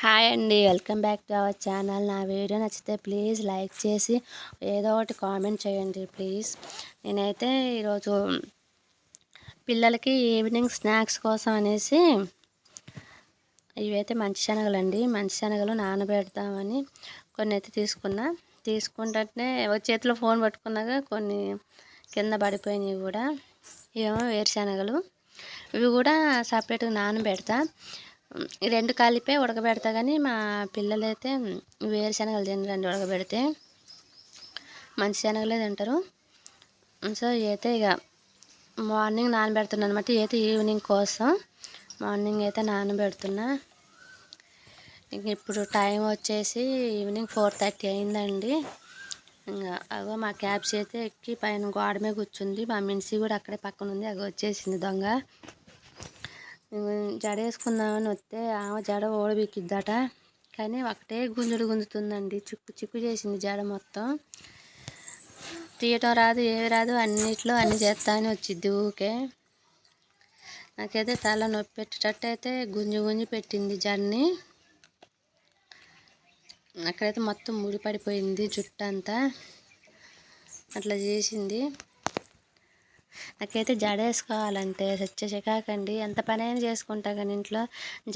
Hi అండి. Welcome back to our channel. నా video నచ్చితే ప్లీజ్ లైక్ చేసి ఏదో ఒకటి కామెంట్ చేయండి ప్లీజ్. నేనైతే ఈరోజు పిల్లలకి ఈవినింగ్ స్నాక్స్ కోసం అనేసి ఇవైతే మంచి శనగలు అండి మంచి శనగలు నానబెడతామని కొన్ని అయితే తీసుకున్నా. తీసుకుంటే చేతిలో ఫోన్ పట్టుకున్నాక కొన్ని కింద పడిపోయినాయి కూడా. ఇవేమో వేరుశనగలు. ఇవి కూడా సపరేట్గా నానబెడతా. రెండు కలిపే ఉడకబెడతా కానీ మా పిల్లలైతే వేరుశనగలు తినరండి ఉడకబెడితే. మంచి శనగలే తింటారు. సో అయితే ఇక మార్నింగ్ నానబెడుతున్నా అనమాట అయితే ఈవినింగ్ కోసం మార్నింగ్ అయితే నానబెడుతున్నా. ఇంక ఇప్పుడు టైం వచ్చేసి ఈవినింగ్ ఫోర్ థర్టీ అయిందండి. ఇంకా అగో మా క్యాబ్స్ అయితే ఎక్కి పైన గోడ మీద కూర్చుంది. మా మిన్సీ కూడా అక్కడే పక్కన ఉంది అగో వచ్చేసింది దొంగ. జడ వేసుకుందామని వస్తే ఆమె జడ ఓడబీకిద్దట. కానీ ఒకటే గుంజుడు గుంజుతుందండి. చిక్కు చిక్కు చేసింది జడ మొత్తం. తీయటం రాదు ఏవి రాదు అన్నిట్లో అన్ని చేస్తానే వచ్చిద్ది ఊకే నాకైతే తల నొప్పి పెట్టేటట్టు అయితే గుంజు గుంజి పెట్టింది జడని. అక్కడైతే మొత్తం ముడి పడిపోయింది జుట్టు అంతా అట్లా చేసింది. నాకైతే జడ వేసుకోవాలంటే సచ్చే చికాకండి ఎంత పని అయినా చేసుకుంటా కానీ ఇంట్లో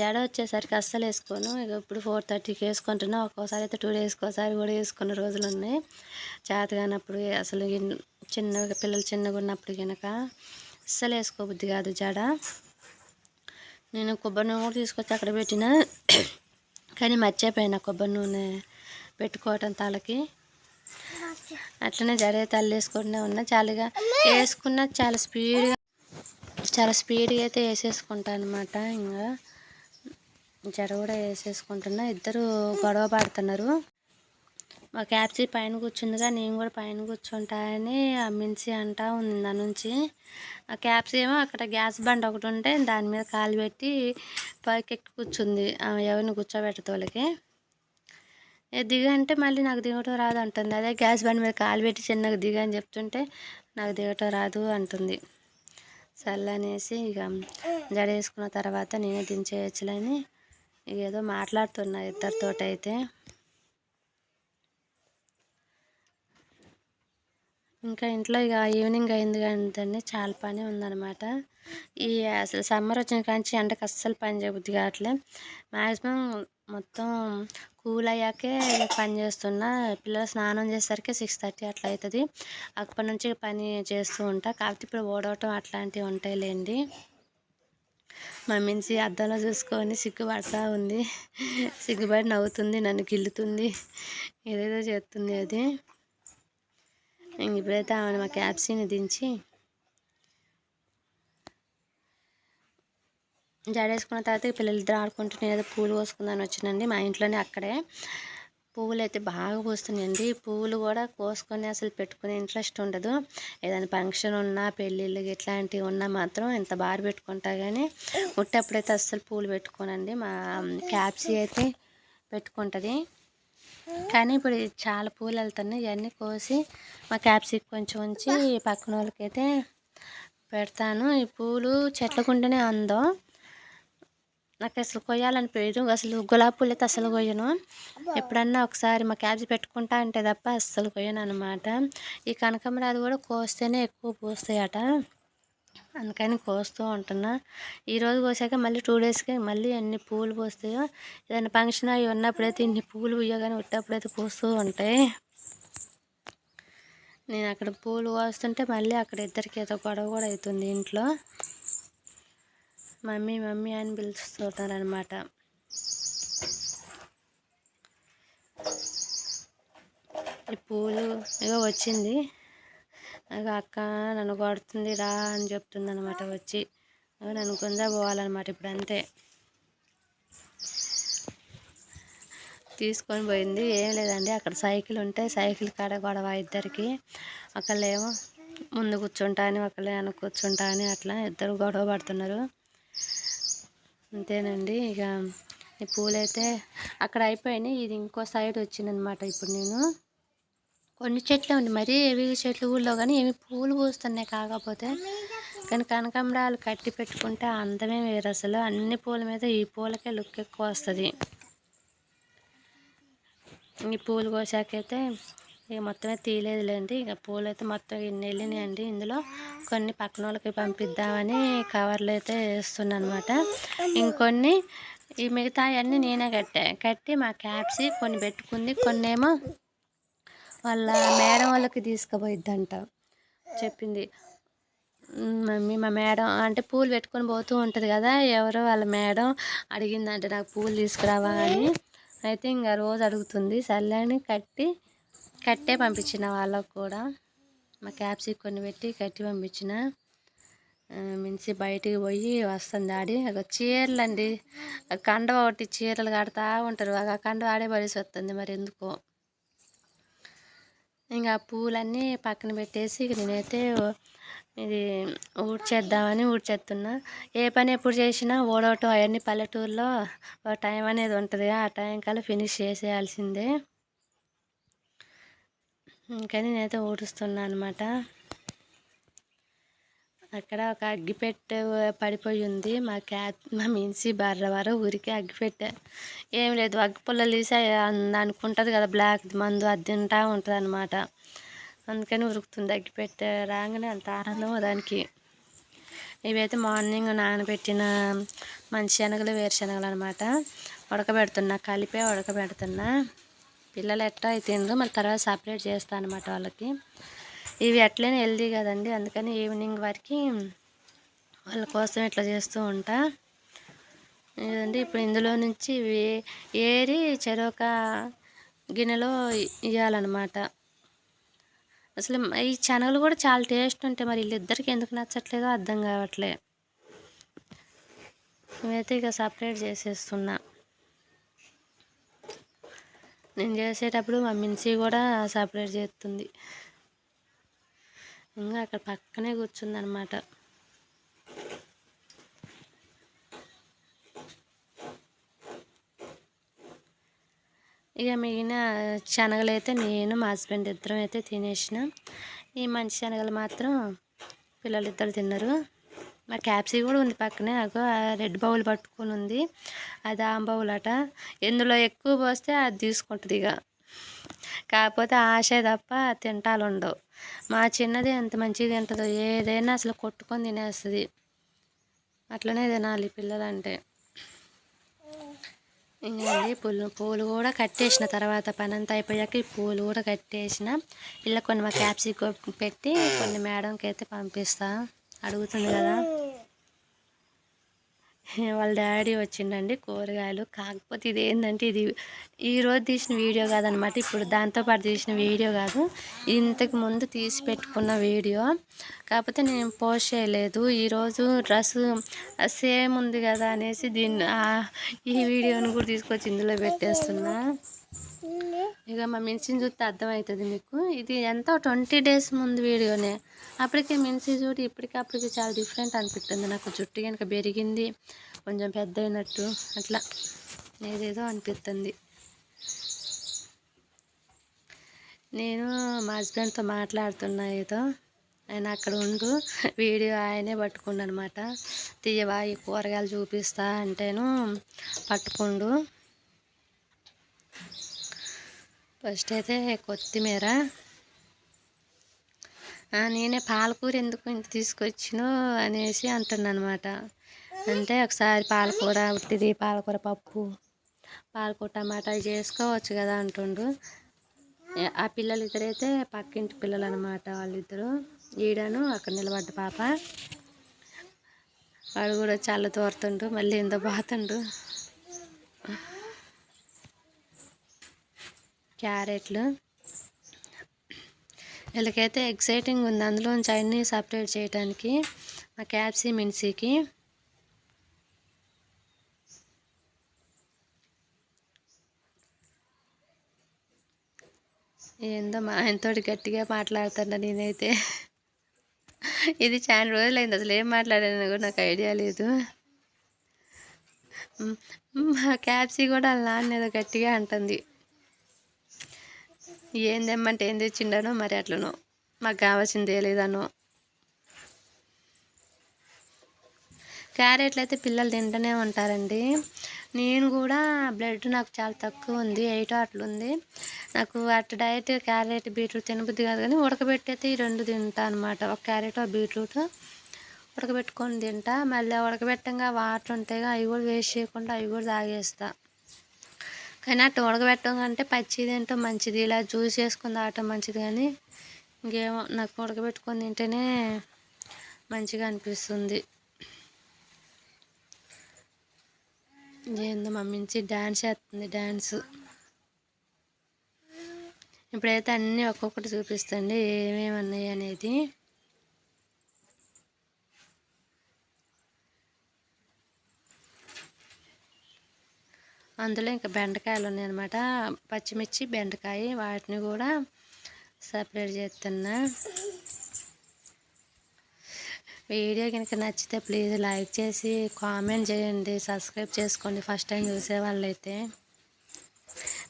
జడ వచ్చేసరికి అస్సలు వేసుకోను. ఇక ఇప్పుడు ఫోర్ థర్టీకి వేసుకుంటున్నా. ఒక్కోసారి అయితే టూ డేస్కి ఒకసారి కూడా వేసుకున్న రోజులు ఉన్నాయి. చేత కానప్పుడు అసలు చిన్నగా పిల్లలు చిన్నగా ఉన్నప్పుడు కనుక అస్సలు వేసుకోబుద్ది కాదు జడ. నేను కొబ్బరి నూనె కూడా తీసుకొచ్చి అక్కడ పెట్టిన. కానీ మర్చిపోయినా కొబ్బరి నూనె పెట్టుకోవటం తలకి. అట్లనే జడే తల్లి వేసుకుంటూనే ఉన్నా. చాలాగా వేసుకున్న చాలా స్పీడ్గా చాలా స్పీడ్గా అయితే వేసేసుకుంటా అనమాట ఇంకా జడ కూడా వేసేసుకుంటున్నా. ఇద్దరు గొడవ పడుతున్నారు. మా క్యాప్సీ పైన కూర్చుందిగా నేను కూడా పైన కూర్చుంటాయని అమ్మించి అంటా ఉంది దాని నుంచి. ఆ క్యాప్సీ ఏమో అక్కడ గ్యాస్ బండ్ ఒకటి ఉంటే దాని మీద కాలు పెట్టి పైకెక్కి కూర్చుంది. ఎవరిని కూర్చోబెట్టతోళ్ళకి దిగ అంటే మళ్ళీ నాకు దిగటం రాదు అంటుంది. అదే గ్యాస్ బండ్ మీద కాలు పెట్టి చిన్నగా దిగ అని చెప్తుంటే నాకు దిగటం రాదు అంటుంది. చల్లనేసి ఇక జడ వేసుకున్న తర్వాత నేనే దించేయచ్చులని ఇక ఏదో మాట్లాడుతున్నా ఇద్దరితోటైతే. అయితే ఇంకా ఇంట్లో ఇక ఈవినింగ్ అయింది కానీ చాలా పని ఉందన్నమాట. ఈ అసలు సమ్మర్ వచ్చిన కాంచి ఎండకు అస్సలు పని చేయబుద్ది కావట్లే. మ్యాక్సిమం మొత్తం కూల్ అయ్యాకే పని చేస్తున్నా. పిల్లలు స్నానం చేసేసరికి సిక్స్ థర్టీ అట్లా అవుతుంది అప్పటి నుంచి పని చేస్తూ ఉంటా. కాకపోతే ఇప్పుడు ఓడవటం అట్లాంటివి ఉంటాయి లేండి మా మించి అద్దంలో చూసుకొని సిగ్గుపడతా ఉంది. సిగ్గుపడి నవ్వుతుంది నన్ను గిల్లుతుంది. ఏదేదో చేస్తుంది అది. ఇప్పుడైతే ఆమె మా క్యాప్సీని దించి జడేసుకున్న తర్వాత పిల్లలిద్దరు ఆడుకుంటూ నేను ఏదో పూలు కోసుకుందని వచ్చినండి. మా ఇంట్లోనే అక్కడే పువ్వులు అయితే బాగా పూస్తున్నాయండి పువ్వులు కూడా కోసుకొని అసలు పెట్టుకునే ఇంట్రెస్ట్ ఉండదు. ఏదైనా ఫంక్షన్ ఉన్నా పెళ్ళిళ్ళు ఇట్లాంటివి ఉన్నా మాత్రం ఇంత బాగా పెట్టుకుంటా కానీ ఉట్టప్పుడైతే అస్సలు పూలు పెట్టుకోనండి. మా క్యాప్సీ అయితే పెట్టుకుంటుంది. కానీ ఇప్పుడు చాలా పూలు వెళ్తున్నాయి. ఇవన్నీ కోసి మా క్యాప్సీకి కొంచెం ఉంచి పక్కన వాళ్ళకైతే పెడతాను. ఈ పూలు చెట్లకుంటేనే అందం. నాకు అసలు కొయ్యాలనిపించదు అసలు గులాబీ పూలు అయితే అసలు కొయ్యను. ఎప్పుడన్నా ఒకసారి మా క్యాబ్స్ పెట్టుకుంటా అంటే తప్ప అస్సలు కొయ్యను అనమాట ఈ కనకమరాది కూడా కోస్తేనే ఎక్కువ పూస్తాయట. అందుకని కోస్తూ ఉంటున్నా. ఈరోజు కోసాక మళ్ళీ టూ డేస్కి మళ్ళీ ఎన్ని పూలు పోస్తాయో ఏదైనా ఫంక్షన్ అవి ఉన్నప్పుడైతే ఇన్ని పూలు పూయగానే ఉట్టప్పుడైతే పూస్తూ ఉంటాయి. నేను అక్కడ పూలు కోస్తుంటే మళ్ళీ అక్కడ ఇద్దరికి ఏదో గొడవ కూడా అవుతుంది ఇంట్లో. మమ్మీ మమ్మీ అని పిలుస్తున్నారనమాట ఈ పూలు ఏదో వచ్చింది. ఇక అక్క నన్ను కొడుతుంది రా అని చెప్తుంది అనమాట వచ్చి నన్ను కొందా పోవాలన్నమాట ఇప్పుడు అంతే తీసుకొని పోయింది. ఏం లేదండి అక్కడ సైకిల్ ఉంటే సైకిల్ కాడ గొడవ ఇద్దరికి. ఒకళ్ళేమో ముందు కూర్చుంటా అని ఒకళ్ళే వెనక కూర్చుంటా అని అట్లా ఇద్దరు గొడవ పడుతున్నారు. అంతేనండి. ఇక ఈ పూలైతే అక్కడ అయిపోయినాయి. ఇది ఇంకో సైడ్ వచ్చిందనమాట ఇప్పుడు నేను. కొన్ని చెట్లు ఉంది మరీ ఏవి చెట్లు ఊళ్ళో కానీ ఏమి పూలు పూస్తున్నాయి కాకపోతే. కానీ కనకాంబరాలు కట్టి పెట్టుకుంటే అందమే వేరు అసలు. అన్ని పూల మీద ఈ పూలకే లుక్ ఎక్కువ వస్తుంది. ఈ పూలు కోసాకైతే ఇక మొత్తమే తీయలేదులేండి. ఇక పూలు అయితే మొత్తం ఇన్ని వెళ్ళినాయండి ఇందులో కొన్ని పక్కన వాళ్ళకి పంపిద్దామని కవర్లు అయితే వేస్తున్నాను అనమాట ఇంకొన్ని ఈ మిగతా అన్నీ నేనే కట్టా. కట్టి మా క్యాప్స్ కొన్ని పెట్టుకుంది. కొన్ని ఏమో వాళ్ళ మేడం వాళ్ళకి తీసుకుపోయిద్దంట చెప్పింది. మమ్మీ మా మేడం అంటే పూలు పెట్టుకొని పోతూ ఉంటుంది కదా ఎవరో వాళ్ళ మేడం అడిగిందంటే నాకు పూలు తీసుకురావా అని. అయితే ఇంకా రోజు అడుగుతుంది సర్లే అని కట్టి కట్టే పంపించిన వాళ్ళకు కూడా మా క్యాప్సిక్ కొన్ని పెట్టి కట్టి పంపించిన. మించి బయటికి పోయి వస్తుంది ఆడి ఒక చీరలు అండి కండ ఒకటి చీరలు కడతా ఉంటారు. ఆ కండ ఆడే పడేసి వస్తుంది మరి ఎందుకో. ఇంకా పూలన్నీ పక్కన పెట్టేసి నేనైతే ఇది ఊడ్చేద్దామని ఊడ్చేస్తున్నా. ఏ పని ఎప్పుడు చేసినా ఓడవటం అవన్నీ పల్లెటూరులో ఒక టైం అనేది ఉంటుంది. ఆ టైం కల్లా ఫినిష్ చేసేయాల్సిందే. ఇంకా నేనైతే ఊడుస్తున్నా అనమాట అక్కడ ఒక అగ్గిపెట్టె పడిపోయి ఉంది మా క్యాట్ మా మిన్సి బర్ర వారు ఊరికి అగ్గిపెట్టె. ఏం లేదు అగ్గి పుల్లలు తీసి అనుకుంటుంది కదా బ్లాక్ మందు అది తింటా ఉంటుంది అనమాట అందుకని ఉరుకుతుంది అగ్గిపెట్టె రాగానే అంత ఆనందం దానికి. ఇవైతే మార్నింగ్ నానబెట్టిన మంచి శనగలు వేరుశనగలు అనమాట ఉడకబెడుతున్నా కలిపే ఉడకబెడుతున్నా. పిల్లలు ఎట్లా అయితే మళ్ళీ తర్వాత సపరేట్ చేస్తాను అనమాట వాళ్ళకి. ఇవి ఎట్లనే హెల్దీ కదండి అందుకని ఈవినింగ్ వరకు వాళ్ళ కోసం ఇట్లా చేస్తూ ఉంటా. ఇదండి ఇప్పుడు ఇందులో నుంచి ఇవి ఏరి చెరొక గిన్నెలో ఇవ్వాలన్నమాట అసలు ఈ శనగలు కూడా చాలా టేస్ట్ ఉంటాయి మరి వీళ్ళిద్దరికి ఎందుకు నచ్చట్లేదో అర్థం కావట్లే. ఇవైతే ఇక సపరేట్ చేసేస్తున్నా. నేను చేసేటప్పుడు మా మిన్సీ కూడా సపరేట్ చేస్తుంది. ఇంకా అక్కడ పక్కనే కూర్చుందనమాట ఇక మిగిలిన శనగలు అయితే నేను మా హస్బెండ్ ఇద్దరం అయితే తినేసిన. ఈ మంచి శనగలు మాత్రం పిల్లలు ఇద్దరు తిన్నారు. మా క్యాప్సీ కూడా ఉంది పక్కనే. అగో రెడ్ బౌల్ పట్టుకొని ఉంది. అది ఆ బౌల్ అట ఎందులో ఎక్కువ పోస్తే అది తీసుకుంటుంది ఇక కాకపోతే ఆశ తప్ప తింటాలు ఉండవు మా చిన్నది ఎంత మంచిగా తింటుందో ఏదైనా అసలు కొట్టుకొని తినేస్తుంది. అట్లనే తినాలి పిల్లలంటే. ఇంకా పూలు పూలు కూడా కట్టేసిన తర్వాత పని అంతా అయిపోయాక ఈ పూలు కూడా కట్టేసిన. ఇలా కొన్ని మా క్యాప్సీ పెట్టి కొన్ని మేడంకి అయితే పంపిస్తా. అడుగుతుంది కదా. వాళ్ళ డాడీ వచ్చిండండి కూరగాయలు. కాకపోతే ఇది ఏంటంటే ఇది ఈరోజు తీసిన వీడియో కాదనమాట. ఇప్పుడు దాంతోపాటు తీసిన వీడియో కాదు. ఇంతకు ముందు తీసి పెట్టుకున్న వీడియో. కాకపోతే నేను పోస్ట్ చేయలేదు. ఈరోజు డ్రెస్ సేమ్ ఉంది కదా అనేసి దీన్ని ఈ వీడియోని కూడా తీసుకొచ్చి ఇందులో పెట్టేస్తున్నా. ఇక మా మిన్సిని చూస్తే అర్థమవుతుంది మీకు. ఇది ఎంతో ట్వంటీ డేస్ ముందు వీడియోనే. అప్పటికే మిన్సి చూడు ఇప్పటికప్పటికి చాలా డిఫరెంట్ అనిపిస్తుంది. నాకు జుట్టు కనుక పెరిగింది కొంచెం పెద్ద అయినట్టు అట్లా ఏదేదో అనిపిస్తుంది. నేను మా హస్బెండ్తో మాట్లాడుతున్నా ఏదో. ఆయన అక్కడ ఉండు వీడియో ఆయనే పట్టుకుండు అనమాట తీయవా ఈ కూరగాయలు చూపిస్తా అంటేను పట్టుకుండు. ఫస్ట్ అయితే కొత్తిమీర. నేనే పాలకూర ఎందుకు ఇంత తీసుకొచ్చినో అనేసి అంటున్నాను అనమాట అంటే ఒకసారి పాలకూర ఉట్టిది పాలకూర పప్పు పాలకూర టమాటా చేసుకోవచ్చు కదా అంటుండు. ఆ పిల్లలు ఇద్దరైతే పక్కింటి పిల్లలు అనమాట వాళ్ళిద్దరు. ఈడను అక్కడ నిలబడ్డ పాప. వాడు కూడా చల్ల తోరుతుండు మళ్ళీ ఎంత బాతుండు క్యారెట్లు. వీళ్ళకైతే ఎక్సైటింగ్ ఉంది. అందులో అన్నీ సపరేట్ చేయడానికి మా క్యాప్సీ మిన్సీకి ఏందో మా ఆయనతో గట్టిగా మాట్లాడుతున్నా నేనైతే. ఇది చాలా రోజులైంది. అసలు ఏం మాట్లాడాను కూడా నాకు ఐడియా లేదు. మా క్యాప్సీ కూడా వాళ్ళ నాన్న ఏదో గట్టిగా అంటుంది. ఏం తెమ్మంటే ఏం తెచ్చిండనో మరి అట్లనో. మాకు కావాల్సిందే లేదనో. క్యారెట్లు అయితే పిల్లలు తింటూనే ఉంటారండి. నేను కూడా బ్లడ్ నాకు చాలా తక్కువ ఉంది ఎయిట్ అట్లుంది నాకు అటు డైట్ క్యారెట్ బీట్రూట్ తినబుద్ది కాదు కానీ ఉడకబెట్టయితే ఈ రెండు తింటా అనమాట ఒక క్యారెట్ ఒక బీట్రూట్ ఉడకబెట్టుకొని తింటా. మళ్ళీ ఉడకబెట్టంగా వాటర్ ఉంటాయి అవి కూడా వేస్ట్ చేయకుండా అవి కూడా తాగేస్తా. కానీ అటు ఉడకబెట్టడం కంటే పచ్చి తింటాం మంచిది. ఇలా జ్యూస్ చేసుకుని తాగటం మంచిది కానీ ఇంకేమో నాకు ఉడకబెట్టుకొని తింటేనే మంచిగా అనిపిస్తుంది. ఏందో మమ్మించి డ్యాన్స్ చేస్తుంది డ్యాన్స్ ఇప్పుడైతే అన్నీ ఒక్కొక్కటి చూపిస్తండి ఏమేమి ఉన్నాయి అనేది. అందులో ఇంకా బెండకాయలు ఉన్నాయన్నమాట. పచ్చిమిర్చి బెండకాయ వాటిని కూడా సపరేట్ చేస్తున్నా. వీడియో కనుక నచ్చితే ప్లీజ్ లైక్ చేసి కామెంట్ చేయండి సబ్స్క్రైబ్ చేసుకోండి. ఫస్ట్ టైం చూసే వాళ్ళైతే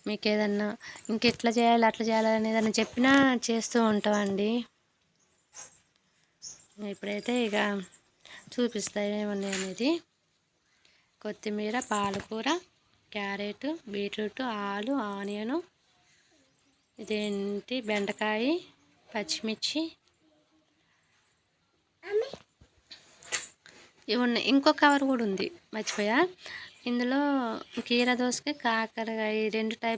మీకు ఏదన్నా ఇంకెట్లా చేయాలి అట్లా చేయాలి అని ఏదన్నా చెప్పినా చేస్తూ ఉంటామండి. ఇప్పుడైతే ఇక చూపిస్తాయి ఏమున్నాయి అనేది. కొత్తిమీర పాలకూర క్యారెట్ బీట్రూట్ ఆలు ఆనియను ఇదేంటి బెండకాయ పచ్చిమిర్చి. ఇవి ఉన్నాయి. ఇంకో కవర్ కూడా ఉంది. మర్చిపోయా? ఇందులో కీర దోసకాయ కాకరకాయ రెండు టైప్